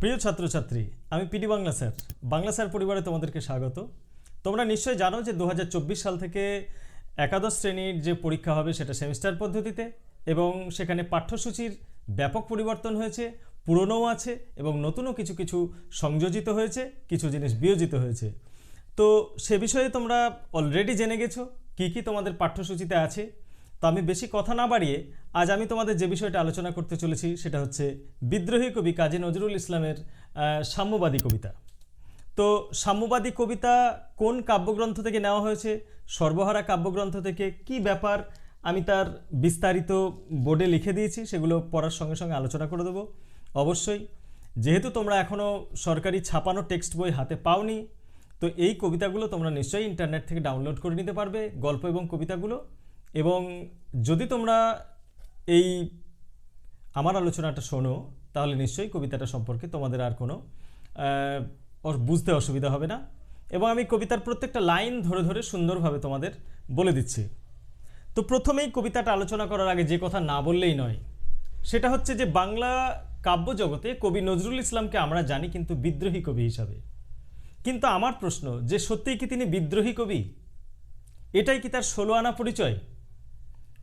প্রিয় ছাত্রছাত্রী, আমি PD Bangla sir. Bangla sir পরিবারে তোমাদেরকে স্বাগত। তোমরা নিশ্চয়ই জানো যে দু হাজার চব্বিশ সাল থেকে একাদশ শ্রেণির যে পরীক্ষা হবে সেটা সেমিস্টার পদ্ধতিতে এবং সেখানে পাঠ্যসূচির ব্যাপক পরিবর্তন হয়েছে, পুরনোও আছে এবং নতুনও কিছু কিছু সংযোজিত হয়েছে, কিছু জিনিস বিয়োজিত হয়েছে। তো সে বিষয়ে তোমরা অলরেডি জেনে গেছো, কী কী তোমাদের পাঠ্যসূচিতে আছে তো আমি বেশি কথা না বাড়িয়ে আজ আমি তোমাদের যে বিষয়টা আলোচনা করতে চলেছি সেটা হচ্ছে বিদ্রোহী কবি কাজী নজরুল ইসলামের সাম্যবাদী কবিতা। তো সাম্যবাদী কবিতা কোন কাব্যগ্রন্থ থেকে নেওয়া হয়েছে, সর্বহারা কাব্যগ্রন্থ থেকে কি ব্যাপার, আমি তার বিস্তারিত বোর্ডে লিখে দিয়েছি, সেগুলো পড়ার সঙ্গে সঙ্গে আলোচনা করে দেবো। অবশ্যই, যেহেতু তোমরা এখনও সরকারি ছাপানো টেক্সট বই হাতে পাওনি, তো এই কবিতাগুলো তোমরা নিশ্চয়ই ইন্টারনেট থেকে ডাউনলোড করে নিতে পারবে, গল্প এবং কবিতাগুলো। এবং যদি তোমরা এই আমার আলোচনাটা শোনো, তাহলে নিশ্চয়ই কবিতাটা সম্পর্কে তোমাদের আর কোনো বুঝতে অসুবিধা হবে না। এবং আমি কবিতার প্রত্যেকটা লাইন ধরে ধরে সুন্দরভাবে তোমাদের বলে দিচ্ছি। তো প্রথমেই কবিতাটা আলোচনা করার আগে যে কথা না বললেই নয়, সেটা হচ্ছে যে বাংলা কাব্য জগতে কবি নজরুল ইসলামকে আমরা জানি কিন্তু বিদ্রোহী কবি হিসাবে। কিন্তু আমার প্রশ্ন, যে সত্যিই কি তিনি বিদ্রোহী কবি? এটাই কি তার ষোলো আনা পরিচয়?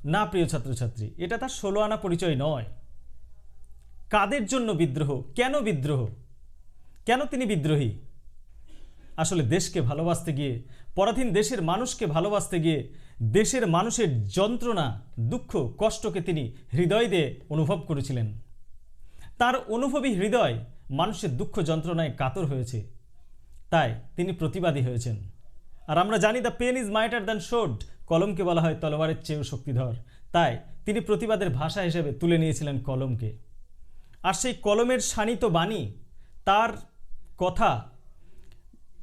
না, প্রিয় ছাত্রছাত্রী, এটা তার ষোলো আনা পরিচয় নয়। কাদের জন্য বিদ্রোহ? কেন বিদ্রোহ? কেন তিনি বিদ্রোহী? আসলে দেশকে ভালোবাসতে গিয়ে, পরাধীন দেশের মানুষকে ভালোবাসতে গিয়ে, দেশের মানুষের যন্ত্রণা, দুঃখ, কষ্টকে তিনি হৃদয় দিয়ে অনুভব করেছিলেন। তার অনুভবী হৃদয় মানুষের দুঃখ যন্ত্রণায় কাতর হয়েছে। তাই তিনি প্রতিবাদী হয়েছেন। আর আমরা জানি the pen is mightier than sword কলমকে বলা হয় তলোয়ারের চেয়েও শক্তিধর। তাই তিনি প্রতিবাদের ভাষা হিসেবে তুলে নিয়েছিলেন কলমকে। আর সেই কলমের শানিত বাণী, তার কথা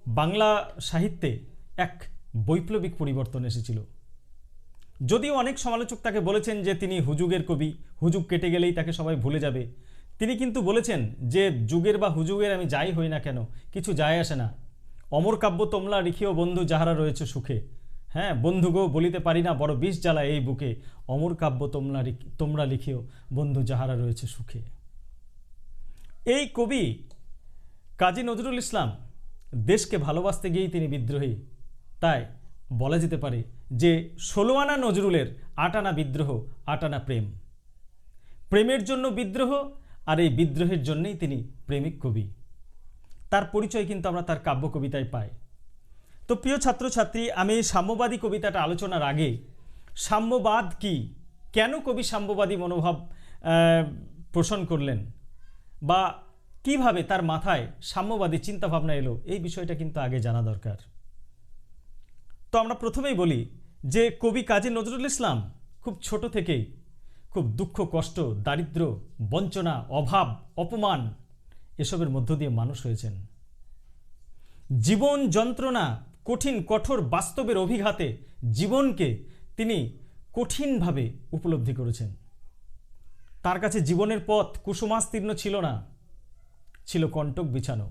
বাংলা সাহিত্যে এক বৈপ্লবিক পরিবর্তন এসেছিল। যদিও অনেক সমালোচক তাকে বলেছেন যে তিনি হুজুগের কবি, হুজুগ কেটে গেলেই তাকে সবাই ভুলে যাবে। তিনি কিন্তু বলেছেন যে যুগের বা হুজুগের আমি যাই হই না কেন, কিছু যায় আসে না। অমর কাব্য তোমলা লিখিও বন্ধু, যাহারা রয়েছে সুখে। হ্যাঁ বন্ধু গো, বলিতে পারি না, বড় বিষ জ্বালা এই বুকে। অমর কাব্য তোমরা তোমরা লিখিও, বন্ধু যাহারা রয়েছে সুখে। এই কবি কাজী নজরুল ইসলাম দেশকে ভালোবাসতে গিয়েই তিনি বিদ্রোহী। তাই বলা যেতে পারে যে ষোলো আনা নজরুলের আটানা বিদ্রোহ, আটানা প্রেম। প্রেমের জন্য বিদ্রোহ আর এই বিদ্রোহের জন্যেই তিনি প্রেমিক কবি। তার পরিচয় কিন্তু আমরা তার কাব্য কবিতায় পাই। তো প্রিয় ছাত্রছাত্রী, আমি সাম্যবাদী কবিতাটা আলোচনার আগে, সাম্যবাদ কি? কেন কবি সাম্যবাদী মনোভাব পোষণ করলেন? বা কীভাবে তার মাথায় সাম্যবাদী চিন্তাভাবনা এলো? এই বিষয়টা কিন্তু আগে জানা দরকার। তো আমরা প্রথমেই বলি যে, কবি কাজী নজরুল ইসলাম খুব ছোট থেকেই খুব দুঃখ, কষ্ট, দারিদ্র, বঞ্চনা, অভাব, অপমান এসবের মধ্য দিয়ে মানুষ হয়েছেন। জীবন যন্ত্রণা কঠিন, কঠোর বাস্তবের অভিঘাতে জীবনকে তিনি কঠিনভাবে উপলব্ধি করেছেন। তার কাছে জীবনের পথ কুসুমাস্তীর্ণ ছিল না, ছিল কণ্টক বিছানো।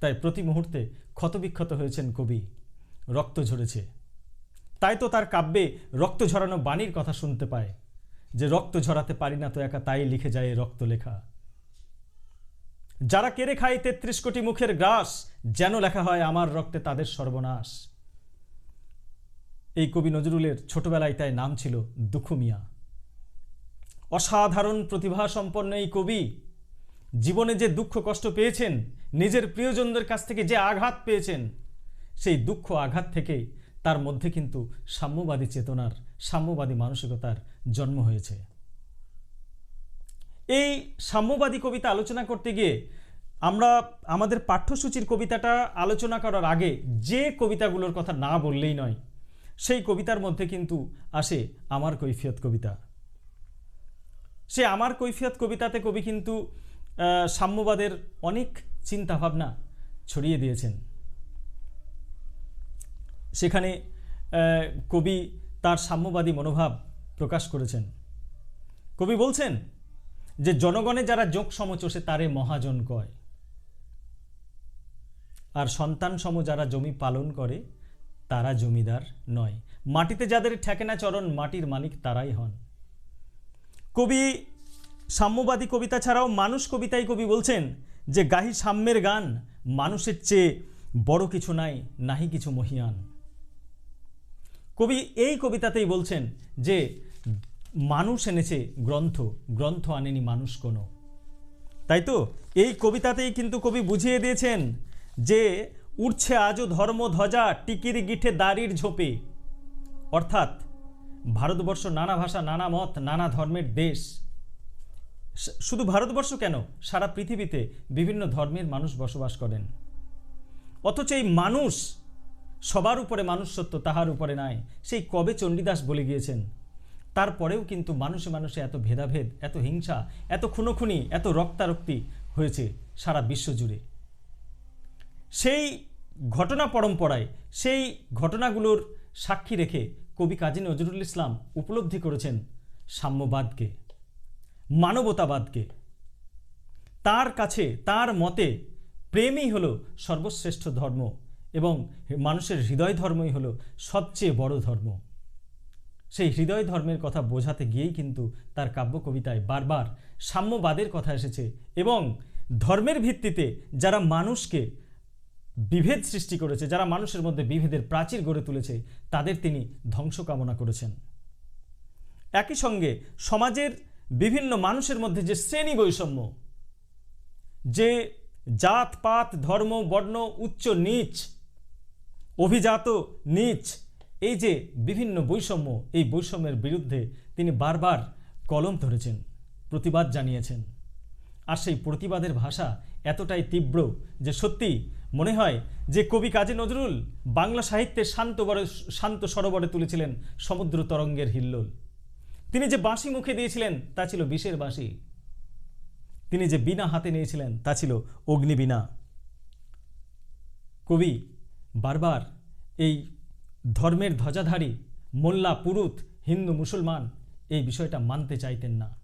তাই প্রতি মুহূর্তে ক্ষতবিক্ষত হয়েছেন কবি, রক্ত ঝরেছে। তাই তো তার কাব্যে রক্ত ঝরানো বাণীর কথা শুনতে পায়, যে রক্ত ঝরাতে পারি না তো একা তাই লিখে যায় রক্ত লেখা যারা কেড়ে খায় তেত্রিশ কোটি মুখের গ্রাস, যেন লেখা হয়, আমার রক্তে তাদের সর্বনাশ। এই কবি নজরুলের ছোটবেলায় তাই নাম ছিল দুঃখ মিয়া। অসাধারণ প্রতিভা সম্পন্ন এই কবি, জীবনে যে দুঃখ কষ্ট পেয়েছেন, নিজের প্রিয়জনদের কাছ থেকে যে আঘাত পেয়েছেন, সেই দুঃখ আঘাত থেকে তার মধ্যে কিন্তু সাম্যবাদী চেতনার, সাম্যবাদী মানসিকতার জন্ম হয়েছে। এই সাম্যবাদী কবিতা আলোচনা করতে গিয়ে আমরা আমাদের পাঠ্যসূচির কবিতাটা আলোচনা করার আগে যে কবিতাগুলোর কথা না বললেই নয়, সেই কবিতার মধ্যে কিন্তু আসে আমার কৈফিয়ত কবিতা। সে আমার কৈফিয়ত কবিতাতে কবি কিন্তু সাম্যবাদের অনেক চিন্তাভাবনা ছড়িয়ে দিয়েছেন। সেখানে কবি তার সাম্যবাদী মনোভাব প্রকাশ করেছেন। কবি বলছেন যে জনগণে যারা যোগ সমচষে তারে মহাজন কয়। আর সন্তান সম যারা জমি পালন করে, তারা জমিদার নয়। মাটিতে যাদের ঠেকেনা চরণ, মাটির মালিক তারাই হন। কবি সাম্যবাদী কবিতা ছাড়াও মানুষ কবিতায় কবি বলছেন যে, গাহি সাম্যের গান, মানুষের চেয়ে বড় কিছু নাই, নাহি কিছু মহিয়ান। কবি এই কবিতাতেই বলছেন যে মানুষ এনেছে গ্রন্থ গ্রন্থ আনেনি মানুষ কোনো। তাই তো? এই কবিতাতেই কিন্তু কবি বুঝিয়ে দিয়েছেন যে উঠছে আজও ধর্ম ধ্বজা টিকির গিঠে দাড়ির ঝোপে। অর্থাৎ, ভারতবর্ষ নানা ভাষা, নানা মত, নানা ধর্মের দেশ। শুধু ভারতবর্ষ কেন? সারা পৃথিবীতে বিভিন্ন ধর্মের মানুষ বসবাস করেন। অথচ এই মানুষ সবার উপরে মানুষ সত্য তাহার উপরে নাই। সেই কবে চণ্ডীদাস বলে গিয়েছেন? তারপরেও কিন্তু মানুষে মানুষে এত ভেদাভেদ, এত হিংসা, এত খুনোখুনি, এত রক্তারক্তি হয়েছে সারা বিশ্ব জুড়ে সেই ঘটনা পরম্পরায়, সেই ঘটনাগুলোর সাক্ষী রেখে কবি কাজী নজরুল ইসলাম উপলব্ধি করেছেন সাম্যবাদকে, মানবতাবাদকে। তার কাছে, তার মতে প্রেমই হলো সর্বশ্রেষ্ঠ ধর্ম এবং মানুষের হৃদয় ধর্মই হলো সবচেয়ে বড় ধর্ম। সেই হৃদয় ধর্মের কথা বোঝাতে গিয়েই কিন্তু তার কাব্য কবিতায় বারবার সাম্যবাদের কথা এসেছে এবং ধর্মের ভিত্তিতে যারা মানুষকে বিভেদ সৃষ্টি করেছে, যারা মানুষের মধ্যে বিভেদের প্রাচীর গড়ে তুলেছে, তাদের তিনি ধ্বংস কামনা করেছেন। একই সঙ্গে সমাজের বিভিন্ন মানুষের মধ্যে যে শ্রেণি বৈষম্য, যে জাত, পাত, ধর্ম, বর্ণ, উচ্চ, নীচ, অভিজাত, নীচ এই যে বিভিন্ন বৈষম্য, এই বৈষম্যের বিরুদ্ধে তিনি বারবার কলম ধরেছেন, প্রতিবাদ জানিয়েছেন। আর সেই প্রতিবাদের ভাষা এতটাই তীব্র যে সত্যি মনে হয় যে কবি কাজী নজরুল বাংলা সাহিত্যের শান্ত বরে, শান্ত সরোবরে তুলেছিলেন সমুদ্র তরঙ্গের হিল্লোল। তিনি যে বাঁশি মুখে দিয়েছিলেন, তা ছিল বিষের বাঁশি। তিনি যে বিনা হাতে নিয়েছিলেন, তা ছিল অগ্নিবীণা। কবি বারবার এই ধর্মের ধ্বজাধারী, মোল্লা, পুরুত, হিন্দু, মুসলমান, এই বিষয়টা মানতে চাইতেন না।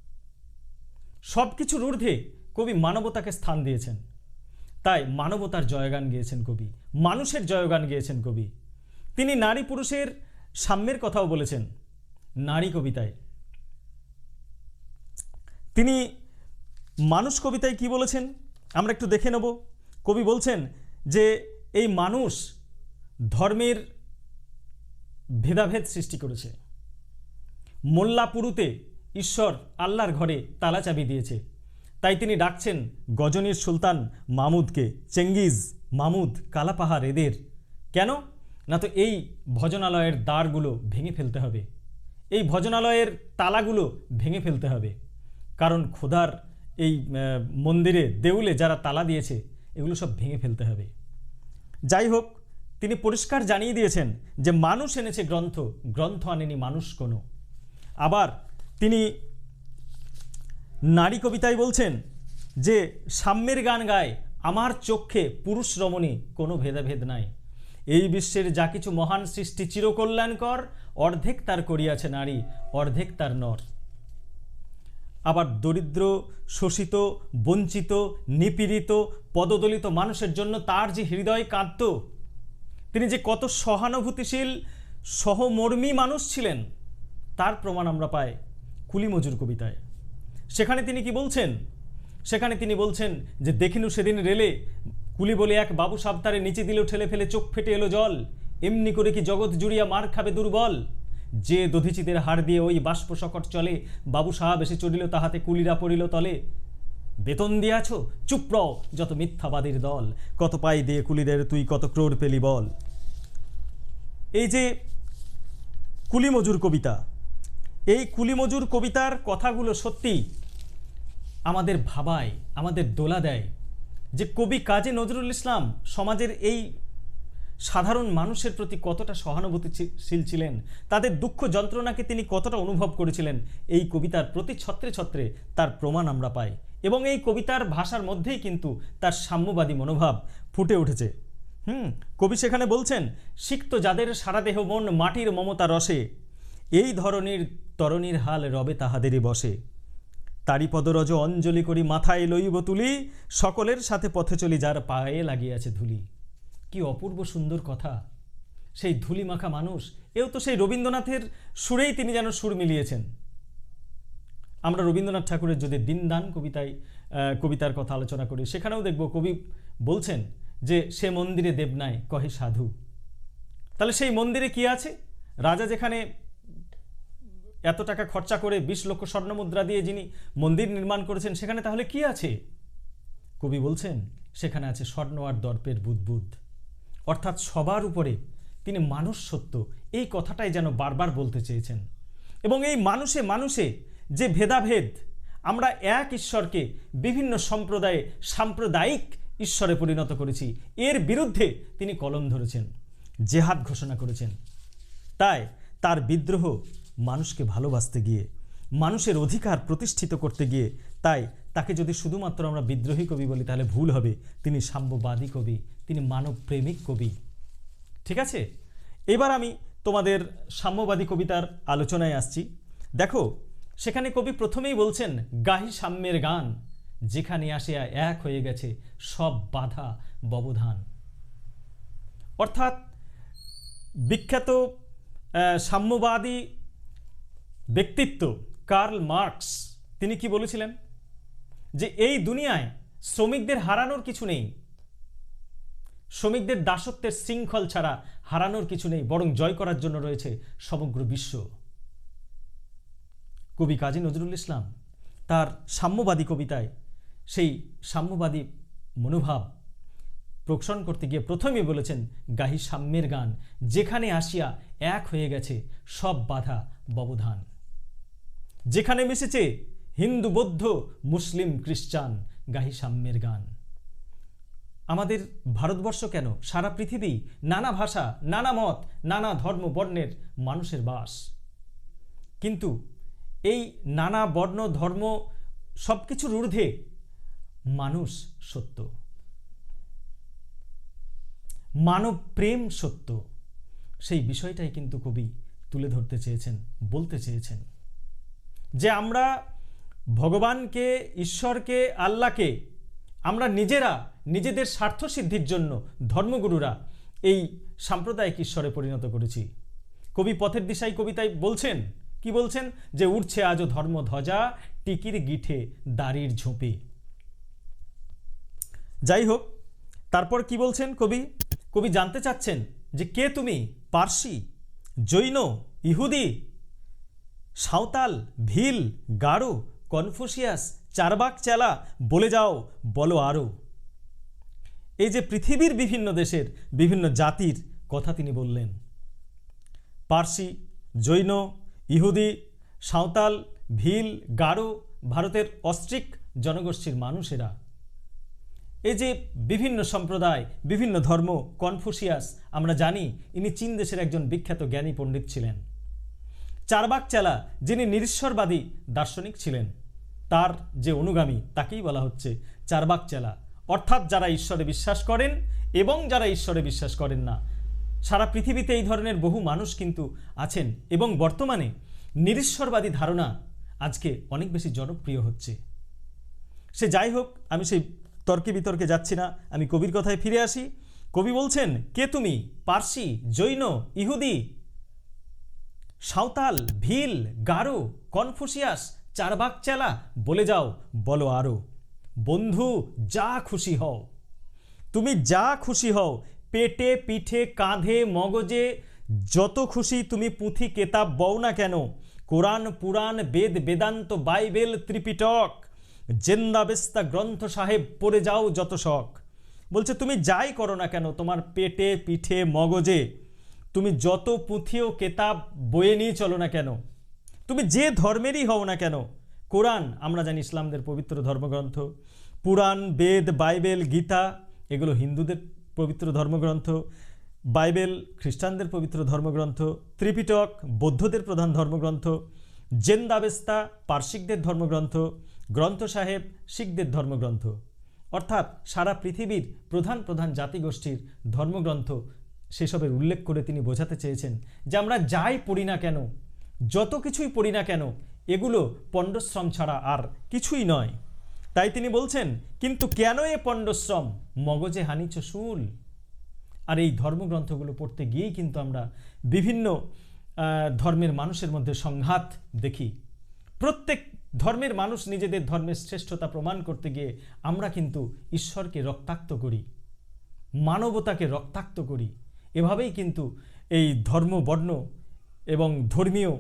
সব কিছুর ঊর্ধ্বে কবি মানবতাকে স্থান দিয়েছেন। তাই মানবতার জয়গান গেয়েছেন কবি, মানুষের জয়গান গেয়েছেন কবি। তিনি নারী পুরুষের সাম্যের কথাও বলেছেন, নারী কবিতায়। তিনি মানুষ কবিতায় কি বলেছেন? আমরা একটু দেখে নেব। কবি বলছেন যে, এই মানুষ ধর্মের ভেদাভেদ সৃষ্টি করেছে। মোল্লাপুরুতে ঈশ্বর আল্লাহর ঘরে তালা চাবি দিয়েছে। তাই তিনি ডাকছেন গজনীর সুলতান মামুদকে, চেঙ্গিজ মামুদ কালাপাহাড় এদের। কেন? না তো এই ভজনালয়ের দ্বারগুলো ভেঙে ফেলতে হবে। এই ভজনালয়ের তালাগুলো ভেঙে ফেলতে হবে। কারণ খোদার এই মন্দিরে, দেউলে যারা তালা দিয়েছে, এগুলো সব ভেঙে ফেলতে হবে। যাই হোক তিনি পরিষ্কার জানিয়ে দিয়েছেন যে মানুষ এনেছে গ্রন্থ গ্রন্থ আনেনি মানুষ কোনো। আবার তিনি নারী কবিতায় বলছেন যে সাম্যের গান গায়, আমার চক্ষে পুরুষ রমণী কোনো ভেদাভেদ নাই। এই বিশ্বের যা কিছু মহান সৃষ্টি চিরকল্যাণকর, অর্ধেক তার করিয়াছে নারী, অর্ধেক তার নর। আবার দরিদ্র, শোষিত, বঞ্চিত, নিপীড়িত, পদদলিত মানুষের জন্য তার যে হৃদয় কাঁদত তিনি যে কত সহানুভূতিশীল সহমর্মী মানুষ ছিলেন, তার প্রমাণ আমরা পাই কুলিমজুর কবিতায়। সেখানে তিনি কি বলছেন? সেখানে তিনি বলছেন যে, দেখিনু সেদিন রেলে, কুলি বলে এক বাবু সাবতারে নিচে দিলেও ঠেলে ফেলে চোখ ফেটে এলো জল, এমনি করে কি জগৎ জুড়িয়া মার খাবে দুর্বল? যে দধিচিতের হাড় দিয়ে ওই বাষ্প চলে, বাবু সাহাব এসে চড়িল তাহাতে কুলিরা পড়িল তলে বেতন দিয়াছ? চুপ রও, যত মিথ্যাবাদীর দল কত পাই দিয়ে কুলিদের তুই কত ক্রোড় পেলি বল। এই যে কুলিমজুর কবিতা এই কুলিমজুর কবিতার কথাগুলো সত্যি আমাদের ভাবায় আমাদের দোলা দেয়। যে কবি কাজী নজরুল ইসলাম সমাজের এই সাধারণ মানুষের প্রতি কতটা সহানুভূতিশীল ছিলেন তাদের দুঃখ যন্ত্রণাকে তিনি কতটা অনুভব করেছিলেন এই কবিতার প্রতি ছত্রে ছত্রে তার প্রমাণ আমরা পাই। এবং এই কবিতার ভাষার মধ্যেই কিন্তু তার সাম্যবাদী মনোভাব ফুটে উঠেছে। হুম, কবি সেখানে বলছেন, সিক্ত যাদের সারা দেহ মন মাটির মমতা রসে, এই ধরনের তরণীর হাল রবে তাহাদেরই বসে। তারি পদরজ অঞ্জলি করি মাথায় লইব তুলি, সকলের সাথে পথে চলি যার পায়ে লাগিয়াছে ধুলি। কি অপূর্ব সুন্দর কথা। সেই ধুলি মাখা মানুষ, এও তো সেই রবীন্দ্রনাথের সুরেই তিনি যেন সুর মিলিয়েছেন। আমরা রবীন্দ্রনাথ ঠাকুরের যদি দিনদান কবিতায় কবিতার কথা আলোচনা করি, সেখানেও দেখব কবি বলছেন যে, সে মন্দিরে দেব নাই কহে সাধু। তাহলে সেই মন্দিরে কি আছে? রাজা যেখানে এত টাকা খরচা করে বিশ লক্ষ স্বর্ণ মুদ্রা দিয়ে যিনি মন্দির নির্মাণ করেছেন, সেখানে তাহলে কি আছে? কবি বলছেন, সেখানে আছে স্বর্ণ আর দর্পের বুদবুদ। অর্থাৎ সবার উপরে তিনি মানুষ সত্য এই কথাটাই যেন বারবার বলতে চেয়েছেন। এবং এই মানুষে মানুষে যে ভেদাভেদ, আমরা এক ঈশ্বরকে বিভিন্ন সম্প্রদায়ে সাম্প্রদায়িক ঈশ্বরে পরিণত করেছি। এর বিরুদ্ধে তিনি কলম ধরেছেন, জেহাদ ঘোষণা করেছেন। তাই তার বিদ্রোহ মানুষকে ভালোবাসতে গিয়ে, মানুষের অধিকার প্রতিষ্ঠিত করতে গিয়ে, তাই তাকে যদি শুধুমাত্র আমরা বিদ্রোহী কবি বলি, তাহলে ভুল হবে। তিনি সাম্যবাদী কবি, তিনি মানবপ্রেমিক কবি। ঠিক আছে? এবার আমি তোমাদের সাম্যবাদী কবিতার আলোচনায় আসছি। দেখো সেখানে কবি প্রথমেই বলছেন, গাহি সাম্যের গান, যেখানে আসিয়া এক হয়ে গেছে সব বাধা, ব্যবধান। অর্থাৎ বিখ্যাত সাম্যবাদী ব্যক্তিত্ব কার্ল মার্কস, তিনি কি বলেছিলেন? যে এই দুনিয়ায় শ্রমিকদের হারানোর কিছু নেই, শ্রমিকদের দাসত্বের শৃঙ্খল ছাড়া হারানোর কিছু নেই, বরং জয় করার জন্য রয়েছে সমগ্র বিশ্ব। কবি কাজী নজরুল ইসলাম তার সাম্যবাদী কবিতায় সেই সাম্যবাদী মনোভাব প্রকশন করতে গিয়ে প্রথমেই বলেছেন, গাহি সাম্যের গান, যেখানে আসিয়া এক হয়ে গেছে সব বাধা ব্যবধান। যেখানে মিশেছে হিন্দু, বৌদ্ধ, মুসলিম, খ্রিস্টান, গাহি সাম্যের গান। আমাদের ভারতবর্ষ কেন? সারা পৃথিবী, নানা ভাষা, নানা মত, নানা ধর্ম, বর্ণের মানুষের বাস। কিন্তু এই নানা বর্ণ, ধর্ম সব কিছুর ঊর্ধ্বে মানুষ সত্য। মানব প্রেম সত্য। সেই বিষয়টাই কিন্তু কবি তুলে ধরতে চেয়েছেন, বলতে চেয়েছেন যে আমরা ভগবানকে, ঈশ্বরকে, আল্লাহকে, আমরা নিজেরা, নিজেদের স্বার্থ সিদ্ধির জন্য ধর্মগুরুরা এই সাম্প্রদায়িক ঈশ্বরে পরিণত করেছি। কবি পথের দিশাই কবিতায় বলছেন কি বলছেন? যে উঠছে আজও ধর্ম ধ্বজা, টিকির গিঠে দাড়ির ঝোপে। যাই হোক, তারপর কি বলছেন কবি? কবি জানতে চাচ্ছেন যে কে তুমি? পার্সি, জৈন, ইহুদি, সাঁওতাল, ভিল গাঢ় কনফুসিয়াস, চারবাক চেলা, বলে যাও, বলো আরও। এই যে পৃথিবীর বিভিন্ন দেশের, বিভিন্ন জাতির কথা তিনি বললেন। পার্সি, জৈন ইহুদি, সাঁওতাল, ভিল গাঢ় ভারতের অস্ট্রিক জনগোষ্ঠীর মানুষেরা। এই যে বিভিন্ন সম্প্রদায়, বিভিন্ন ধর্ম, কনফুসিয়াস, আমরা জানি ইনি চীন দেশের একজন বিখ্যাত জ্ঞানী পণ্ডিত ছিলেন। চারবাক চেলা, যিনি নিরীশ্বরবাদী দার্শনিক ছিলেন, তার যে অনুগামী, তাকেই বলা হচ্ছে চারবাক চেলা। অর্থাৎ যারা ঈশ্বরে বিশ্বাস করেন এবং যারা ঈশ্বরে বিশ্বাস করেন না সারা পৃথিবীতে এই ধরনের বহু মানুষ কিন্তু আছেন এবং বর্তমানে নিরীশ্বরবাদী ধারণা আজকে অনেক বেশি জনপ্রিয় হচ্ছে। সে যাই হোক, আমি সেই তর্কে বিতর্কে যাচ্ছি না, আমি কবির কথায় ফিরে আসি। কবি বলছেন, কে তুমি? পার্সি, জৈন, ইহুদি? সাঁওতাল, ভিল, গারো, কনফুসিয়াস, চারবাক চেলা, বলে যাও, বলো আরও। বন্ধু, যা খুশি হও। তুমি যা খুশি হও পেটে, পিঠে, কাঁধে, মগজে, যত খুশি তুমি পুঁথি, কেতাব বও না কেন? Quran, Purana, Veda, Vedanta, Bible, Tripitaka. Zend Avesta Granth Sahib, পড়ে যাও যত শখ। বলছে, তুমি যাই করো না কেন? তোমার পেটে, পিঠে, মগজে। তুমি যত পুঁথি ও কেতাব বয়ে নিয়ে চলো না কেন? তুমি যে ধর্মেরই হও না কেন? কোরআন, আমরা জানি ইসলামদের পবিত্র ধর্মগ্রন্থ। পুরাণ, বেদ, বাইবেল, গীতা, এগুলো হিন্দুদের পবিত্র ধর্মগ্রন্থ, বাইবেল, খ্রিস্টানদের পবিত্র ধর্মগ্রন্থ, ত্রিপিটক, বৌদ্ধদের প্রধান ধর্মগ্রন্থ, জেন্দাবেস্তা পার্শ্বিকদের ধর্মগ্রন্থ, গ্রন্থ সাহেব, শিখদের ধর্মগ্রন্থ। অর্থাৎ সারা পৃথিবীর প্রধান প্রধান জাতিগোষ্ঠীর ধর্মগ্রন্থ সেসবের উল্লেখ করে তিনি বোঝাতে চেয়েছেন যে আমরা যাই পড়ি না কেন, যত কিছুই পড়ি না কেন, এগুলো পণ্ডশ্রম ছাড়া আর কিছুই নয়। তাই তিনি বলছেন, কিন্তু কেন এ পণ্ডশ্রম? মগজে হানিচ শুল। আর এই ধর্মগ্রন্থগুলো পড়তে গিয়েই কিন্তু আমরা বিভিন্ন ধর্মের মানুষের মধ্যে সংঘাত দেখি। প্রত্যেক ধর্মের মানুষ নিজেদের ধর্মের শ্রেষ্ঠতা প্রমাণ করতে গিয়ে আমরা কিন্তু ঈশ্বরকে রক্তাক্ত করি, মানবতাকে রক্তাক্ত করি। এভাবেই কিন্তু এই ধর্ম, বর্ণ এবং ধর্মীয়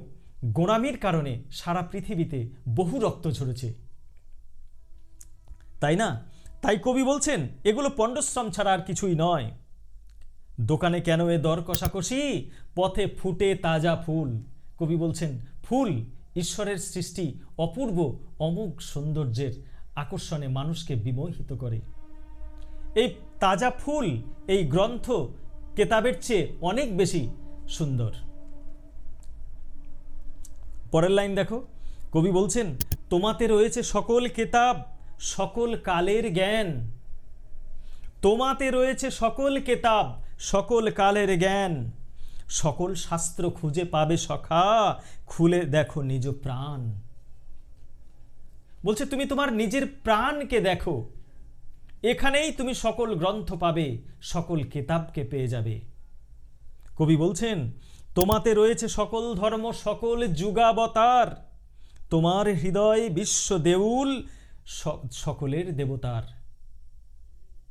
গোড়ামির কারণে সারা পৃথিবীতে বহু রক্ত ঝরেছে। তাই না? তাই কবি বলছেন, এগুলো পণ্ডশ্রম ছাড়া আর কিছুই নয়। দোকানে কেন এ দর কষাকষি? পথে ফুটে তাজা ফুল। কবি বলছেন, ফুল ঈশ্বরের সৃষ্টি অপূর্ব অমুক সৌন্দর্যের আকর্ষণে মানুষকে বিমোহিত করে। এই তাজা ফুল, এই গ্রন্থ কেতাবের চেয়ে অনেক বেশি সুন্দর। পরের লাইন দেখো। কবি বলছেন, তোমাতে রয়েছে সকল কেতাব সকল কালের জ্ঞান। তোমাতে রয়েছে সকল কেতাব, সকল কালের জ্ঞান। সকল শাস্ত্র খুঁজে পাবে সখা, খুলে দেখো নিজ প্রাণ। বলছে, তুমি তোমার নিজের প্রাণকে দেখো। এখানেই তুমি সকল গ্রন্থ পাবে, সকল কেতাবকে পেয়ে যাবে। কবি বলছেন, তোমাতে রয়েছে সকল ধর্ম, সকল যুগাবতার। তোমার হৃদয় বিশ্ব দেউল সকলের দেবতার।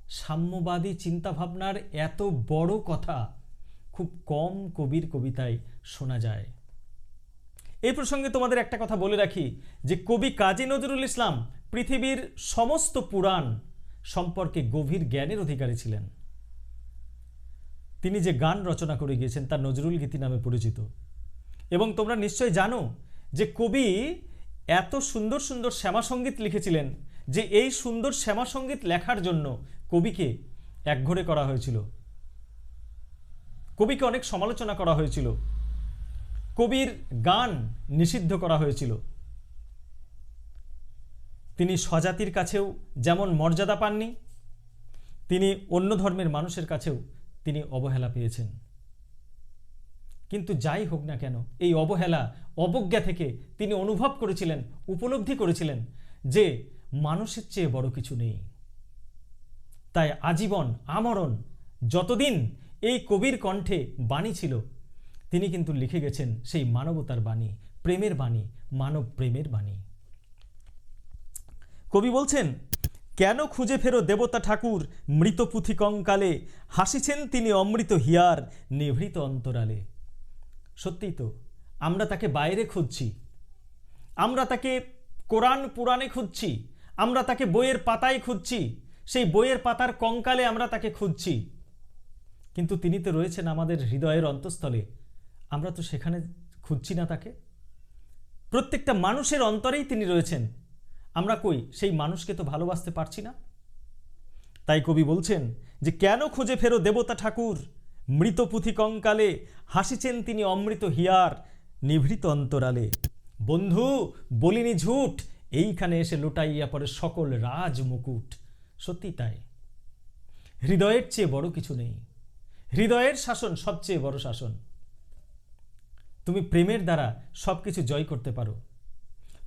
সাম্যবাদী চিন্তাভাবনার এত বড় কথা খুব কম কবির কবিতায় শোনা যায়। এই প্রসঙ্গে তোমাদের একটা কথা বলে রাখি, যে কবি কাজী নজরুল ইসলাম পৃথিবীর সমস্ত পুরাণ সম্পর্কে গভীর জ্ঞানের অধিকারী ছিলেন। তিনি যে গান রচনা করে গিয়েছেন, তা নজরুল গীতি নামে পরিচিত। এবং তোমরা নিশ্চয় জানো যে কবি এত সুন্দর সুন্দর শ্যামাসঙ্গীত লিখেছিলেন যে এই সুন্দর শ্যামাসঙ্গীত লেখার জন্য কবিকে একঘরে করা হয়েছিল। কবিকে অনেক সমালোচনা করা হয়েছিল। কবির গান নিষিদ্ধ করা হয়েছিল। তিনি স্বজাতির কাছেও যেমন মর্যাদা পাননি, তিনি অন্য ধর্মের মানুষের কাছেও তিনি অবহেলা পেয়েছেন। কিন্তু যাই হোক না কেন, এই অবহেলা, অবজ্ঞা থেকে তিনি অনুভব করেছিলেন, উপলব্ধি করেছিলেন যে মানুষের চেয়ে বড় কিছু নেই। তাই আজীবন, আমরণ, যতদিন এই কবির কণ্ঠে বাণী ছিল, তিনি কিন্তু লিখে গেছেন সেই মানবতার বাণী, প্রেমের বাণী, মানব প্রেমের বাণী। কবি বলছেন, কেন খুঁজে ফেরো দেবতা ঠাকুর, মৃত পুঁথি কঙ্কালে হাসিছেন তিনি অমৃত হিয়ার, নিভৃত অন্তরালে। সত্যিই তো, আমরা তাকে বাইরে খুঁজছি। আমরা তাকে কোরআন পুরাণে খুঁজছি, আমরা তাকে বইয়ের পাতায় খুঁজছি, সেই বইয়ের পাতার কঙ্কালে আমরা তাকে খুঁজছি। কিন্তু তিনি তো রয়েছেন আমাদের হৃদয়ের অন্তঃস্থলে, আমরা তো সেখানে খুঁজছি না তাকে। প্রত্যেকটা মানুষের অন্তরেই তিনি রয়েছেন। আমরা কই, সেই মানুষকে তো ভালোবাসতে পারছি না। তাই কবি বলছেন যে, কেন খুঁজে ফেরো দেবতা ঠাকুর? মৃত পুঁথি কঙ্কালে হাসিছেন তিনি অমৃত হিয়ার, নিভৃত অন্তরালে। বন্ধু, বলিনি ঝুট, এইখানে এসে লুটাইয়া পড়ে সকল রাজ মুকুট। সত্যি তাই। হৃদয়ের চেয়ে বড় কিছু নেই। হৃদয়ের শাসন সবচেয়ে বড় শাসন। তুমি প্রেমের দ্বারা সব কিছু জয় করতে পারো।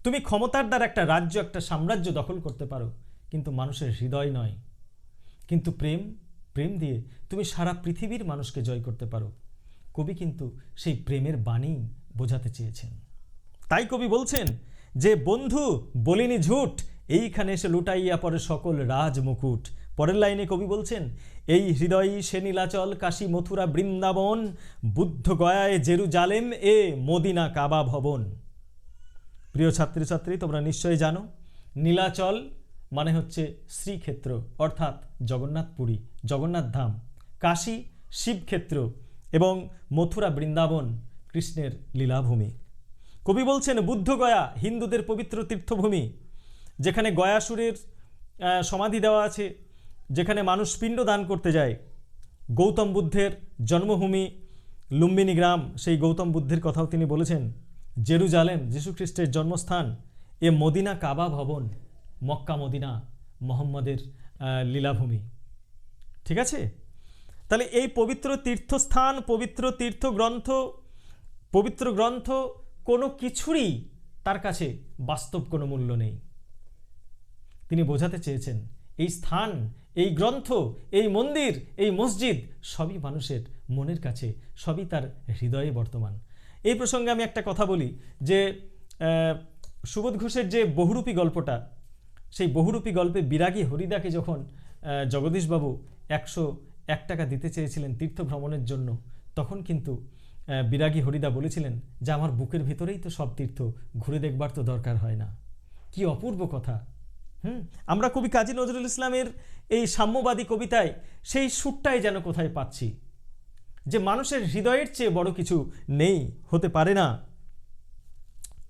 তুমি ক্ষমতার দ্বারা একটা রাজ্য, একটা সাম্রাজ্য দখল করতে পারো। কিন্তু মানুষের হৃদয় নয়। কিন্তু প্রেম প্রেম দিয়ে তুমি সারা পৃথিবীর মানুষকে জয় করতে পারো। কবি কিন্তু সেই প্রেমের বাণী বোঝাতে চেয়েছেন। তাই কবি বলছেন যে, বন্ধু, বলিনি ঝুট, এইখানে এসে লুটাইয়া পরে সকল রাজ মুকুট পরের লাইনে কবি বলছেন, এই হৃদয়ই সে নীলাচল, কাশী, মথুরা, বৃন্দাবন, বুদ্ধ গয়ায় জেরুজালেম এ মদিনা কাবা ভবন। প্রিয় ছাত্রছাত্রী, তোমরা নিশ্চয়ই জানো, নীলাচল মানে হচ্ছে শ্রীক্ষেত্র, অর্থাৎ জগন্নাথপুরী জগন্নাথ ধাম, কাশী শিবক্ষেত্র এবং মথুরা বৃন্দাবন কৃষ্ণের লীলাভূমি। কবি বলছেন বুদ্ধগয়া হিন্দুদের পবিত্র তীর্থভূমি, যেখানে গয়াসুরের সমাধি দেওয়া আছে, যেখানে মানুষ পিণ্ড দান করতে যায়। গৌতম বুদ্ধের জন্মভূমি লুম্বিনী গ্রাম, সেই গৌতম বুদ্ধের কথাও তিনি বলেছেন, জেরুজালেম, যীশুখ্রিস্টের জন্মস্থান, এ মদিনা কাবা ভবন। মক্কা, মদিনা, মোহাম্মদের লীলাভূমি। ঠিক আছে? তাহলে এই পবিত্র তীর্থস্থান, পবিত্র তীর্থগ্রন্থ, পবিত্র গ্রন্থ কোনো কিছুরই তার কাছে বাস্তব কোনো মূল্য নেই। তিনি বোঝাতে চেয়েছেন, এই স্থান, এই গ্রন্থ, এই মন্দির, এই মসজিদ সবই মানুষের মনের কাছে, সবই তার হৃদয়ে বর্তমান। এই প্রসঙ্গে আমি একটা কথা বলি যে সুবোধ ঘোষের যে বহুরূপী গল্পটা সেই বহুরূপী গল্পে বিরাগী হরিদাকে যখন জগদীশবাবু একশো এক টাকা দিতে চেয়েছিলেন তীর্থ ভ্রমণের জন্য, তখন কিন্তু বিরাগী হরিদা বলেছিলেন যে, আমার বুকের ভিতরেই তো সব তীর্থ, ঘুরে দেখবার তো দরকার হয় না। কি অপূর্ব কথা। হুম? আমরা কবি কাজী নজরুল ইসলামের এই সাম্যবাদী কবিতায় সেই সুরটাই যেন কোথায় পাচ্ছি, যে মানুষের হৃদয়ের চেয়ে বড় কিছু নেই, হতে পারে না।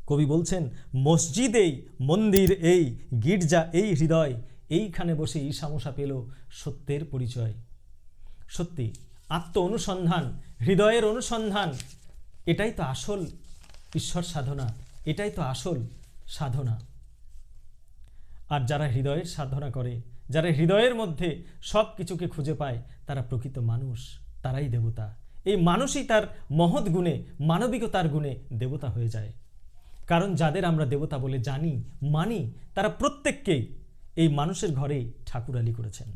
কবি বলছেন মসজিদ এই মন্দির এই, গির্জা এই হৃদয়, এইখানে বসে ঈশামশা পেল সত্যের পরিচয়। সত্যি আত্ম অনুসন্ধান হৃদয়ের অনুসন্ধান, এটাই তো আসল ঈশ্বর সাধনা, এটাই তো আসল সাধনা। আর যারা হৃদয়ের সাধনা করে, যারা হৃদয়ের মধ্যে সব কিছুকে খুঁজে পায়, তারা প্রকৃত মানুষ, তারাই দেবতা। এই মানুষই তার মহৎ গুণে, মানবিকতার গুণে দেবতা হয়ে যায়। কারণ যাদের আমরা দেবতা বলে জানি, মানি, তারা প্রত্যেককেই এই মানুষের ঘরেই ঠাকুরালি করেছেন।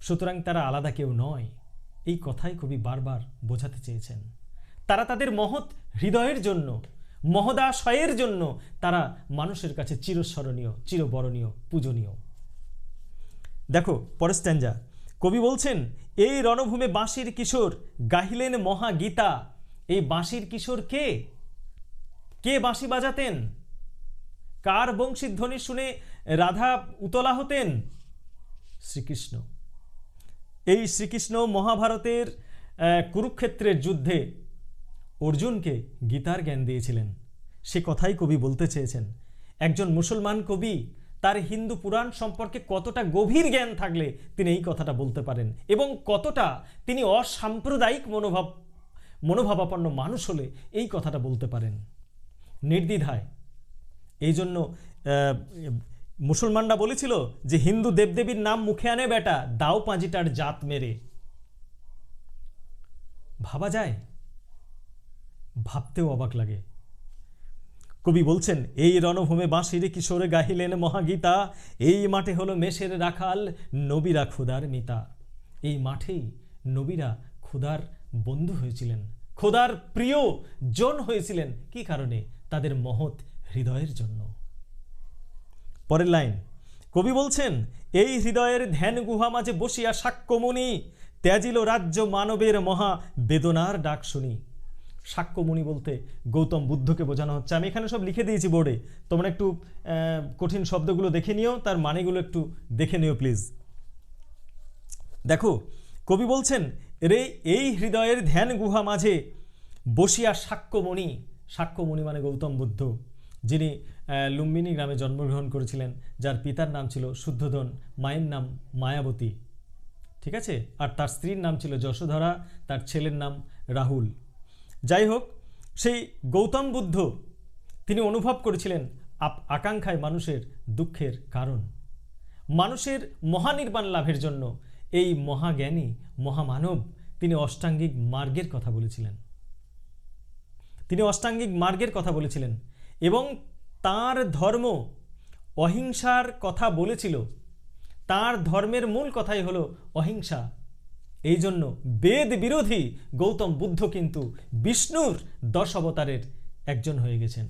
সুতরাং তারা আলাদা কেউ নয়, এই কথাই কবি বারবার বোঝাতে চেয়েছেন। তারা তাদের মহৎ হৃদয়ের জন্য, মহদাশয়ের জন্য তারা মানুষের কাছে চিরস্মরণীয়, চিরবরণীয়, পূজনীয়। দেখো, পরের স্ট্যাঞ্জা কবি বলছেন, এই রণভূমে বাঁশির কিশোর গাহিলেন মহাগীতা। এই বাঁশির কিশোর কে? কে বাঁশি বাজাতেন? কার বংশীধ্বনি শুনে রাধা উতলা হতেন? শ্রীকৃষ্ণ। এই শ্রীকৃষ্ণ মহাভারতের কুরুক্ষেত্রের যুদ্ধে অর্জুনকে গীতার জ্ঞান দিয়েছিলেন। সে কথাই কবি বলতে চেয়েছেন। একজন মুসলমান কবি, তার হিন্দু পুরাণ সম্পর্কে কতটা গভীর জ্ঞান থাকলে তিনি এই কথাটা বলতে পারেন এবং কতটা তিনি অসাম্প্রদায়িক মনোভাব, মনোভাবাপন্ন মানুষ হলে এই কথাটা বলতে পারেন। নির্দ্বিধায়। এই জন্য মুসলমানরা বলেছিল যে হিন্দু দেবদেবীর নাম মুখে আনে বেটা, দাও পাঁজিটার জাত মেরে। ভাবা যায়? ভাবতেও অবাক লাগে। কবি বলছেন, এই রণভূমে বাঁশিরে কিশোরে গাহিলেন মহাগীতা, এই মাঠে হলো মেষের রাখাল, নবীরা ক্ষুদার মিতা। এই মাঠেই নবীরা ক্ষুদার বন্ধু হয়েছিলেন। খোদার প্রিয় জন হয়েছিলেন। কি কারণে? তাদের মহৎ হৃদয়ের জন্য। পরের লাইন, কবি বলছেন, এই হৃদয়ের ধ্যান গুহা মাঝে বসিয়া সাক্ষ্যমণি ত্যাজিল রাজ্য মানবের মহা বেদনার ডাক শুনি। সাক্ষ্যমণি বলতে গৌতম বুদ্ধকে বোঝানো হচ্ছে। আমি এখানে সব লিখে দিয়েছি বোর্ডে। তোমরা একটু কঠিন শব্দগুলো দেখে নিও, তার মানেগুলো একটু দেখে নিও প্লিজ। দেখো, কবি বলছেন, রে, এই হৃদয়ের ধ্যান গুহা মাঝে বসিয়া সাক্ষ্যমণি সাক্ষ্যমণি মানে গৌতম বুদ্ধ, যিনি লুম্বিনী গ্রামে জন্মগ্রহণ করেছিলেন, যার পিতার নাম ছিল শুদ্ধোধন, মায়ের নাম মায়াবতী। ঠিক আছে? আর তার স্ত্রীর নাম ছিল যশোধরা, তার ছেলের নাম রাহুল। যাই হোক, সেই গৌতম বুদ্ধ, তিনি অনুভব করেছিলেন আপ আকাঙ্ক্ষায় মানুষের দুঃখের কারণ। মানুষের মহানির্বাণ লাভের জন্য এই মহাজ্ঞানী, মহামানব, তিনি অষ্টাঙ্গিক মার্গের কথা বলেছিলেন। তিনি অষ্টাঙ্গিক মার্গের কথা বলেছিলেন এবং তার ধর্ম অহিংসার কথা বলেছিল। তার ধর্মের মূল কথাই হলো অহিংসা। এই জন্য বেদ বিরোধী গৌতম বুদ্ধ কিন্তু বিষ্ণুর দশ অবতারের একজন হয়ে গেছেন।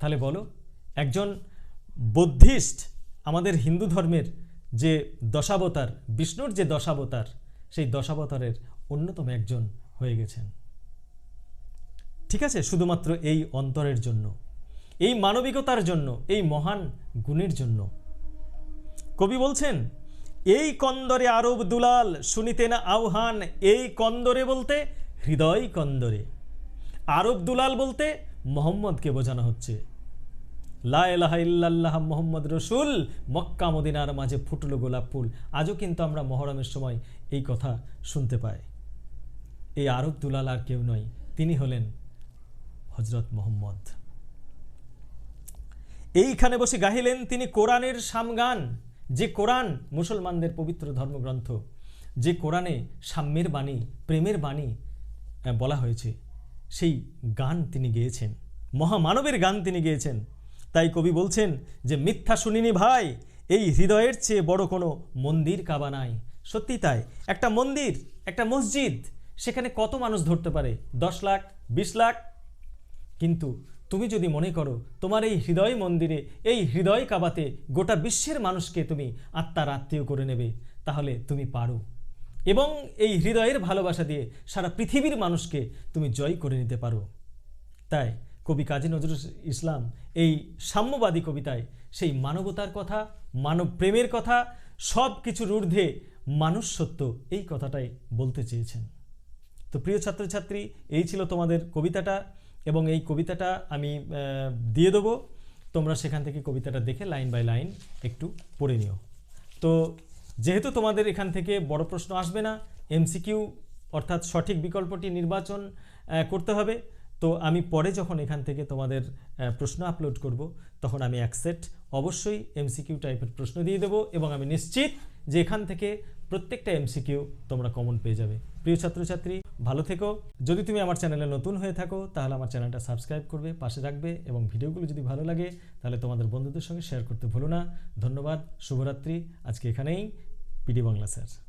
তাহলে বলো, একজন বৌদ্ধিস্ট আমাদের হিন্দু ধর্মের যে দশাবতার, বিষ্ণুর যে দশাবতার, সেই দশাবতারের অন্যতম একজন হয়ে গেছেন। ঠিক আছে? শুধুমাত্র এই অন্তরের জন্য। এই মানবিকতার জন্য, এই মহান গুণের জন্য। কবি বলছেন, এই কন্দরে আরব দুলাল শুনিতেন আহ্বান, এই কন্দরে বলতে হৃদয় কন্দরে। আরব দুলাল বলতে মোহাম্মদকে বোঝানো হচ্ছে। লা ইলাহা ইল্লাল্লাহ মোহাম্মদ রসুল, মক্কা মদিনার মাঝে ফুটলো গোলাপ ফুল। আজও কিন্তু আমরা মহরমের সময় এই কথা শুনতে পাই। এই আরব দুলাল আর কেউ নয়, তিনি হলেন হজরত মোহাম্মদ। এইখানে বসে গাহিলেন তিনি কোরআনের সামগান। যে কোরআন মুসলমানদের পবিত্র ধর্মগ্রন্থ, যে কোরআনে সাম্যের বাণী, প্রেমের বাণী বলা হয়েছে, সেই গান তিনি গেয়েছেন। মহামানবের গান তিনি গেয়েছেন। তাই কবি বলছেন যে, মিথ্যা শুনিনি ভাই, এই হৃদয়ের চেয়ে বড় কোনো মন্দির কাবা নাই। সত্যি তাই, একটা মন্দির, একটা মসজিদ, সেখানে কত মানুষ ধরতে পারে? দশ লাখ, বিশ লাখ কিন্তু তুমি যদি মনে করো তোমার এই হৃদয় মন্দিরে, এই হৃদয় কাবাতে গোটা বিশ্বের মানুষকে তুমি আত্মার আত্মীয় করে নেবে, তাহলে তুমি পারো। এবং এই হৃদয়ের ভালোবাসা দিয়ে সারা পৃথিবীর মানুষকে তুমি জয় করে নিতে পারো। তাই কবি কাজী নজরুল ইসলাম এই সাম্যবাদী কবিতায় সেই মানবতার কথা, মানব প্রেমের কথা, সব কিছুর ঊর্ধ্বে মানুষ সত্য এই কথাটাই বলতে চেয়েছেন। তো প্রিয় ছাত্রছাত্রী, এই ছিল তোমাদের কবিতাটা। এবং এই কবিতাটা আমি দিয়ে দেবো। তোমরা সেখান থেকে কবিতাটা দেখে লাইন বাই লাইন একটু পড়ে নিও। তো যেহেতু তোমাদের এখান থেকে বড় প্রশ্ন আসবে না এমসিকিউ অর্থাৎ সঠিক বিকল্পটি নির্বাচন করতে হবে। তো আমি পরে যখন এখান থেকে তোমাদের প্রশ্ন আপলোড করব, তখন আমি এক সেট অবশ্যই এমসিকিউ টাইপের প্রশ্ন দিয়ে দেবো এবং আমি নিশ্চিত যে এখান থেকে প্রত্যেকটা এমসিকিউ তোমরা কমন পেয়ে যাবে। প্রিয় ছাত্রছাত্রী, ভালো থেকো। যদি তুমি আমার চ্যানেলে নতুন হয়ে থাকো, তাহলে আমার চ্যানেলটা সাবস্ক্রাইব করবে, পাশে রাখবে এবং ভিডিওগুলো যদি ভালো লাগে, তাহলে তোমাদের বন্ধুদের সঙ্গে শেয়ার করতে ভুলো না। ধন্যবাদ, শুভরাত্রি। আজকে এখানেই, পিডি বাংলা স্যার।